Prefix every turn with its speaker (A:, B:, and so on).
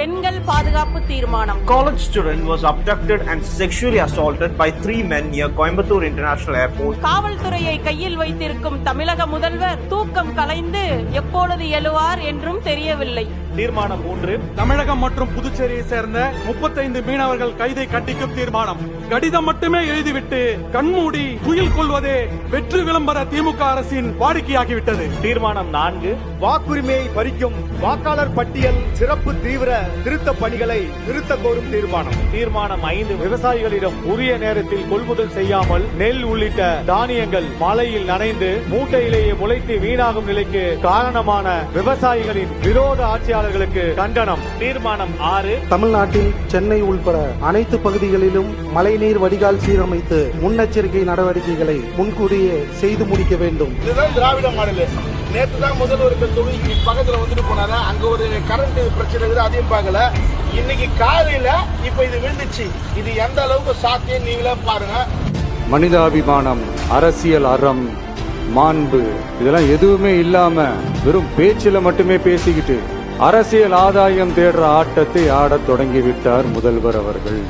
A: பெண்கள் பாதுகாப்பு தீர்மானம்
B: College student was abducted and sexually assaulted by three men near Coimbatore International Airport.
A: காவல்துறையை கையில் வைத்திருக்கும் தமிழக முதல்வர் தூக்கம் கலைந்து எப்பொழுது எழுவார் என்றும் தெரியவில்லை
B: தீர்மானம் மூன்று.
C: தமிழகம் மற்றும் புதுச்சேரியை சேர்ந்த முப்பத்தைந்து மீனவர்கள் கைதை கண்டிக்கும் தீர்மானம். கடிதம் மட்டுமே எழுதிவிட்டு கண்மூடி துயில் கொள்வதே வெற்றி விளம்பர திமுக அரசின் வாடிக்கையாகிவிட்டது.
B: தீர்மானம் நான்கு.
D: வாக்குரிமையை பறிக்கும் வாக்காளர் பட்டியல் சிறப்பு தீவிர திருத்த பணிகளை நிறுத்த கோரும் தீர்மானம்.
B: தீர்மானம் ஐந்து.
D: விவசாயிகளிடம் உரிய நேரத்தில் கொள்முதல் செய்யாமல் நெல் உள்ளிட்ட தானியங்கள் மழையில் நனைந்து மூட்டையிலேயே முளைத்து வீணாகும் நிலைக்கு காரணமான விவசாயிகளின் விரோத ஆட்சியாளர்களுக்கு கண்டனம்.
B: தீர்மானம் ஆறு.
E: தமிழ்நாட்டில் சென்னை உள்பட அனைத்து பகுதிகளிலும் மழைநீர் வடிகால் சீரமைத்து முன்னெச்சரிக்கை நடவடிக்கைகளை முன்கூட்டியே செய்து முடிக்க வேண்டும்.
F: இதுதான் திராவிட மாடல். நேற்று தான் முதல்வர் தொகுதிக்கு பக்கத்துல வந்துட்டு போனாரு அங்க ஒரு கரண்ட் பிரச்சனை இருக்குது அதையும் பார்க்கல. இன்னைக்கு காலையில இப்ப இது விழுந்துச்சு. இது எந்த அளவுக்கு சாத்தியம் நீங்களே பாருங்க.
G: மனிதாபிமானம் அரசியல் அறம் மாண்பு இதெல்லாம் எதுவுமே இல்லாம வெறும் பேச்சில மட்டுமே பேசிக்கிட்டு அரசியல் ஆதாயம் தேடுற ஆட்டத்தை ஆடத் தொடங்கிவிட்டார் முதல்வர் அவர்கள்.